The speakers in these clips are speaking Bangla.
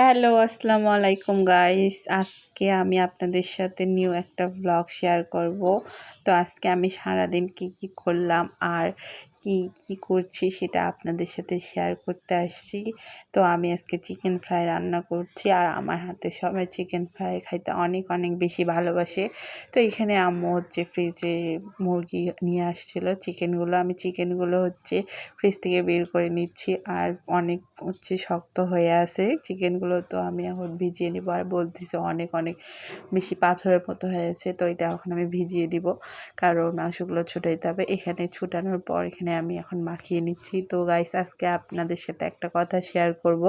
হ্যালো আসসালামু আলাইকুম গাইস আজকে আমি আপনাদের সাথে নিউ একটা ব্লগ শেয়ার করব। তো আজকে আমি সারাদিন কি কি করলাম আর কি কি করছি সেটা আপনাদের সাথে শেয়ার করতে আসছি। তো আমি আজকে চিকেন ফ্রাই রান্না করছি আর আমার হাতে সবাই চিকেন ফ্রাই খাইতে অনেক অনেক বেশি ভালোবাসে। তো এখানে আম্মু হচ্ছে ফ্রিজে মুরগি নিয়ে আসছিল। চিকেনগুলো আমি চিকেনগুলো হচ্ছে ফ্রিজ থেকে বের করে নিচ্ছি আর অনেক হচ্ছে শক্ত হয়ে আছে। চিকেনগুলো তো আমি এখন ভিজিয়ে নিব আর বলতেছি অনেক অনেক বেশি পাথরের মতো হয়েছে তো এটা এখন আমি ভিজিয়ে দিব, কারণ মাংসগুলো ছুটাইতে হবে। এখানে ছুটানোর পর এখানে আমি এখন মাখিয়ে নিচ্ছি। তো গাইস আজকে আপনাদের সাথে একটা কথা শেয়ার করব।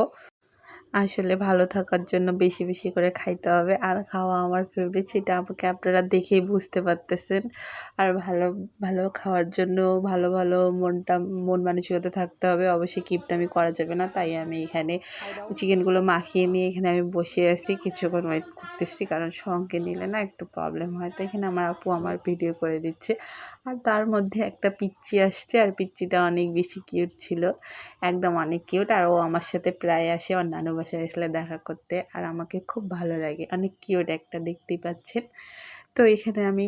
আসলে ভালো থাকার জন্য বেশি বেশি করে খাইতে হবে। আর খাওয়া আমার ফেভারিট সেটা আমাকে আপনারা দেখেই বুঝতে পারতেছেন। আর ভালো ভালো খাওয়ার জন্য ভালো ভালো মনটা, মন মানসিকতা থাকতে হবে। অবশ্যই কিপটামি করা যাবে না। তাই আমি এখানে চিকেনগুলো মাখিয়ে নিয়ে এখানে আমি বসে আছি। কিছুক্ষণ ওয়েট করতেছি, কারণ সঙ্গে নিলে না একটু প্রবলেম হয়। তো এখানে আমার আপু আমার ভিডিও করে দিচ্ছে। আর তার মধ্যে একটা পিচ্চি আসছে। আর পিচ্চিটা অনেক বেশি কিউট ছিল। একদম অনেক কিউট আর ও আমার সাথে প্রায় আসে। নানু বাসায় আসলে দেখা করতে আর আমাকে খুব ভালো লাগে। অনেক কিউট একটা দেখতেই পাচ্ছেন। তো এখানে আমি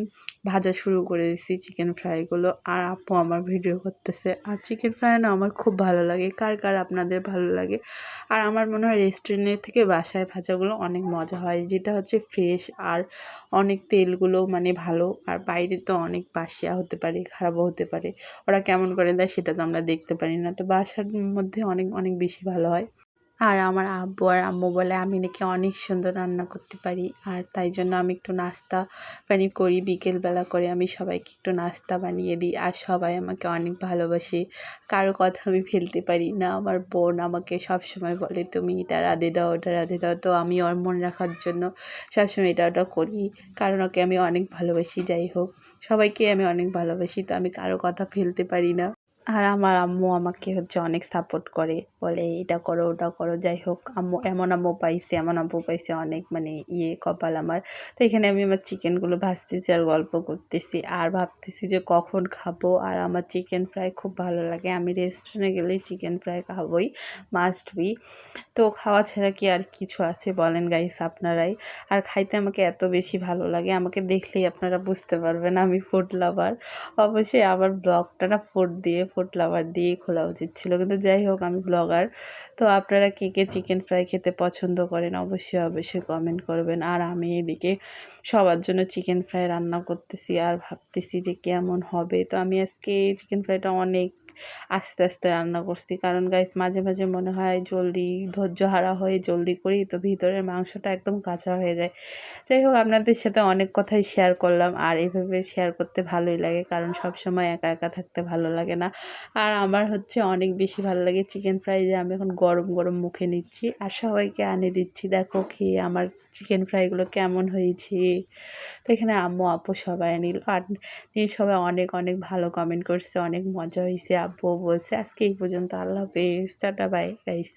ভাজা শুরু করে দিচ্ছি চিকেন ফ্রাইগুলো আর আপু আমার ভিডিও করতেছে, আর চিকেন ফ্রাই না আমার খুব ভালো লাগে। কার কার আপনাদের ভালো লাগে? আর আমার মনে হয় রেস্টুরেন্টের থেকে বাসায় ভাজাগুলো অনেক মজা হয়। যেটা হচ্ছে ফ্রেশ আর অনেক তেলগুলো মানে ভালো। আর বাইরে তো অনেক বাসিয়া হতে পারে, খারাপও হতে পারে। ওরা কেমন করে দেয় সেটা তো আমরা দেখতে পারি না। তো বাসার মধ্যে অনেক অনেক বেশি ভালো হয়। আর আমার আব্বু আর আম্মু বলে, আমি নাকি অনেক সুন্দর রান্না করতে পারি। আর তাই জন্য আমি একটু নাস্তা পানি করি, বিকেলবেলা করে আমি সবাইকে একটু নাস্তা বানিয়ে দিই। আর সবাই আমাকে অনেক ভালোবাসে। কারও কথা আমি ফেলতে পারি না। আমার বোন আমাকে সবসময় বলে, তুমি এটা রাঁধে দাও, ওটা রাঁধে দাও। তো আমি ওর মন রাখার জন্য সবসময় এটা ওটা করি। কারণ ওকে আমি অনেক ভালোবাসি, যাই হোক। সবাইকে আমি অনেক ভালোবাসি, তো আমি কারও কথা ফেলতে পারি না। আর আমার আম্মু আমাকে হচ্ছে অনেক সাপোর্ট করে। বলে এটা করো, ওটা করো, যাই হোক, আম্মু, এমন আম্মু পাইছে, এমন আম্মু পাইছে, অনেক মানে ইয়ে কপাল আমার। তো এখানে আমি আমার চিকেনগুলো ভাজতেছি আর গল্প করতেছি আর ভাবতেছি যে কখন খাব। আর আমার চিকেন ফ্রাই খুব ভালো লাগে। আমি রেস্টুরেন্টে গেলেই চিকেন ফ্রাই খাবোই মাস্ট বি তো খাওয়া ছাড়া কি আর কিছু আছে বলেন গাইস আপনারাই। আর খাইতে আমাকে এত বেশি ভালো লাগে, আমাকে দেখলেই আপনারা বুঝতে পারবেন আমি ফুড লাভার অবশ্যই আবার ব্লগটা না ফুড দিয়ে ফুড লাভার দিয়েই খোলা উচিত ছিল। কিন্তু যাই হোক, আমি ব্লগার তো আপনারা কে কে চিকেন ফ্রাই খেতে পছন্দ করেন অবশ্যই অবশ্যই কমেন্ট করবেন। আর আমি এদিকে সবার জন্য চিকেন ফ্রাই রান্না করতেছি আর ভাবতেছি যে কেমন হবে। তো আমি আজকে চিকেন ফ্রাইটা অনেক আস্তে আস্তে রান্না করছি। কারণ গাইস মাঝে মাঝে মনে হয় জলদি ধৈর্য হারা হয়ে জলদি করি, তো ভিতরের মাংসটা একদম কাঁচা হয়ে যায়। যাই হোক, আপনাদের সাথে অনেক কথাই শেয়ার করলাম। আর এভাবে শেয়ার করতে ভালোই লাগে, কারণ সব সময় একা একা থাকতে ভালো লাগে না। আর আমার হচ্ছে অনেক বেশি ভালো লাগে চিকেন ফ্রাই যে আমি এখন গরম গরম মুখে নিচ্ছি। আর সবাইকে আনে দিচ্ছি, দেখো খেয়ে আমার চিকেন ফ্রাইগুলো কেমন হয়েছে। তো এখানে আম্মু, আপু সবাই নিল আর নিয়ে সবাই অনেক অনেক ভালো কমেন্ট করছে, অনেক মজা হয়েছে। আব্বু বলছে, আজকে এই পর্যন্ত, আল্লাহ হাফেজ। Tata bye guys